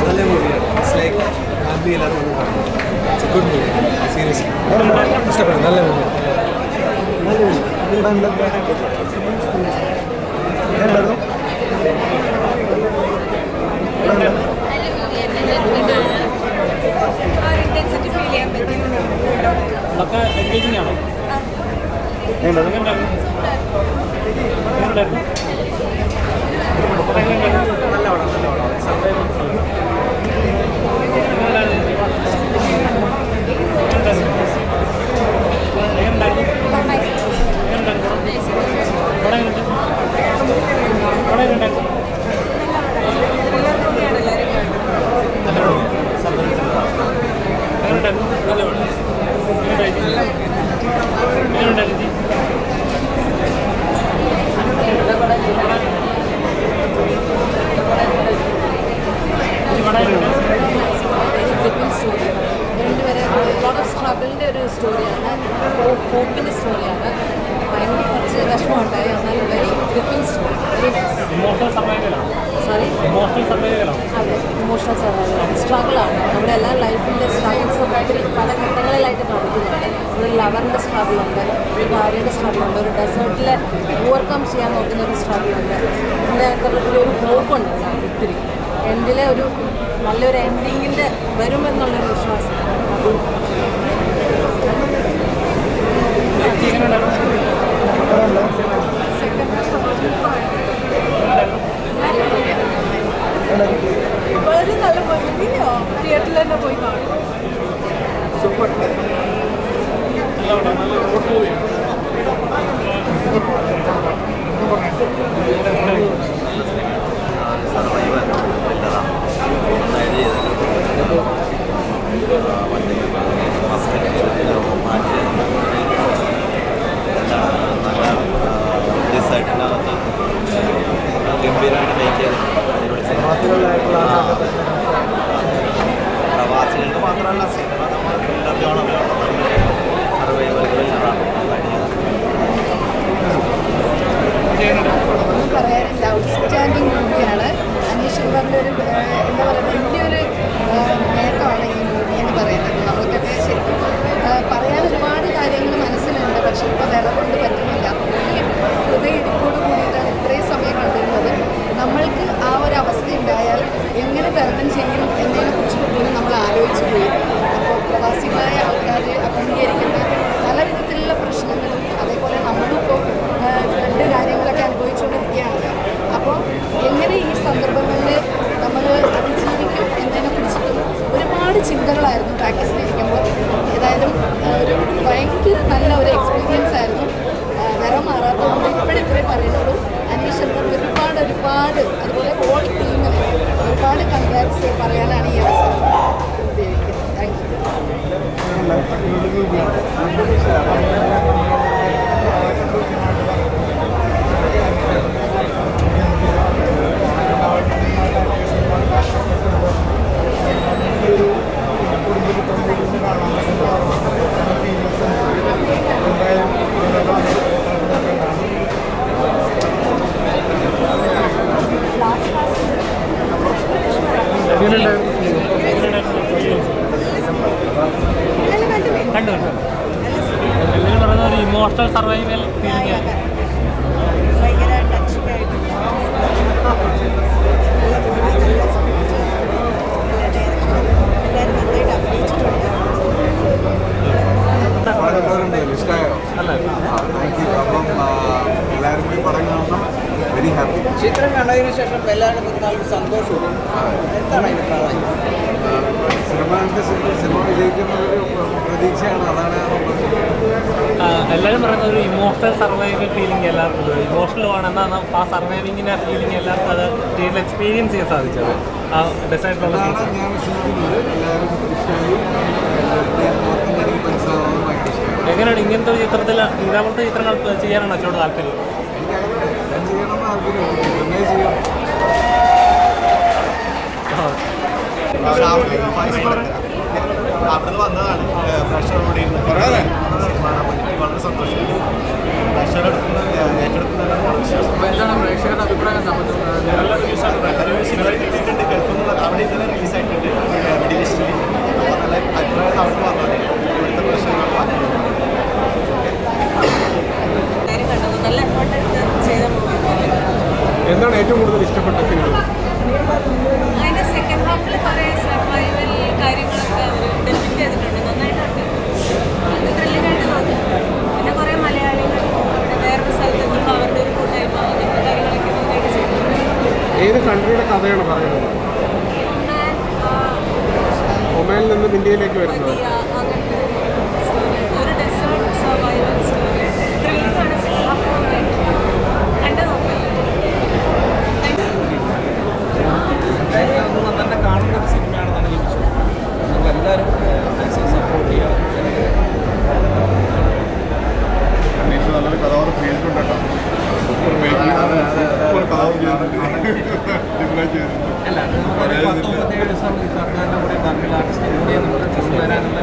നല്ല മൂവിയാണ് it's like happy എല്ലാവർക്കും ഇറ്റ്സ് ഗുഡ് മൂവി സീരിയസ്ലി ഇഷ്ടപ്പെട്ടു നല്ല മൂവി ഒക്കെ എൻഗേജിങ് ആണോ? നല്ല രണ്ടുപേരെ ഓഫ് സ്ട്രഗിളിന്റെ ഒരു സ്റ്റോറിയാണ് ഹോപ്പിന്റെ സ്റ്റോറിയാണ് ഭയങ്കര കുറച്ച് വിഷമമുണ്ടായി എന്നാലും very different story sorry emotional സർവൈവലാണ് സ്ട്രഗിളാണ് നമ്മുടെ എല്ലാ ലൈഫിന്റെ സ്ട്രഗിൾസ് ഒത്തിരി പല ഘട്ടങ്ങളിലായിട്ട് നടക്കുന്നുണ്ട് ഒരു ലവറിന്റെ സ്ട്രഗിൾ ഉണ്ട് ഒരു ഭാര്യയുടെ സ്ട്രഗിൾ ഉണ്ട് ഒരു ഡെസേർട്ടിൽ ഓവർകം ചെയ്യാൻ നോക്കുന്ന ഒരു സ്ട്രഗിൾ ഉണ്ട്. പിന്നെ ഒരു ഹോപ്പുണ്ട് ഒത്തിരി. എൻഡിലെ ഒരു നല്ലൊരു എൻഡിങ്ങിന്റെ വരുമെന്നുള്ളൊരു വിശ്വാസം. വളരെ നല്ല മൂവി ഇനിയോ തിയേറ്ററിൽ തന്നെ പോയി കാണും. സർവൈവർ നല്ലതാണ് നന്നായിട്ട് ചെയ്തിട്ടുണ്ട് മറ്റേ നല്ല ഡിസൈഡിനകത്ത് ഗംഭീരമായിട്ട് മേക്ക് ചെയ്തിട്ടുണ്ട് അടിപൊളി atrás la cena. You survival ആയിട്ടുണ്ട് വെരി ഹാപ്പി ചിത്രം കണ്ടതിന് ശേഷം എല്ലാവരും നല്ല സന്തോഷവും. എന്താണ് അതിന് പ്രാധാന്യം സിനിമ സിനിമ വിജയിക്കുന്നൊരു ഒരു പ്രതീക്ഷയാണ്. അതാണ് പറയുന്ന ഒരു ഇമോഷണൽ സർവൈവൽ ഫീലിംഗ് എല്ലാവർക്കും ഉണ്ട്. ഇമോഷണൽ ആണ്. എന്നാൽ ആ സർവൈവിങ്ങിന്റെ ഫീലിംഗ് എല്ലാവർക്കും അത് തിയേറ്ററിൽ എക്സ്പീരിയൻസ് ചെയ്യാൻ സാധിച്ചത്. ആ ഡിസൈഡിലുള്ള എങ്ങനെയാണ് ഇങ്ങനത്തെ ഒരു ചിത്രത്തിൽ ഇതേപോലത്തെ ചിത്രങ്ങൾ ചെയ്യാനാണ് അച്ഛനോട് താല്പര്യം? എനിക്കങ്ങനെ വന്നതാണ് ചെയ്യണമെന്ന് കൂടി കാണാൻ ചെയ്യും సంతోషం. దర్శకుడు ఎక్కడున్నారని ప్రేక్షకుల అభిప్రాయం సమస్య రిలీజ్ అయిందండి ഇന്ത്യയിലേക്ക് വരുന്നത് അല്ല ദിവസം സർക്കാരിന്റെ കൂടെ തമിഴ് ആർട്ടിസ്റ്റ് Gracias.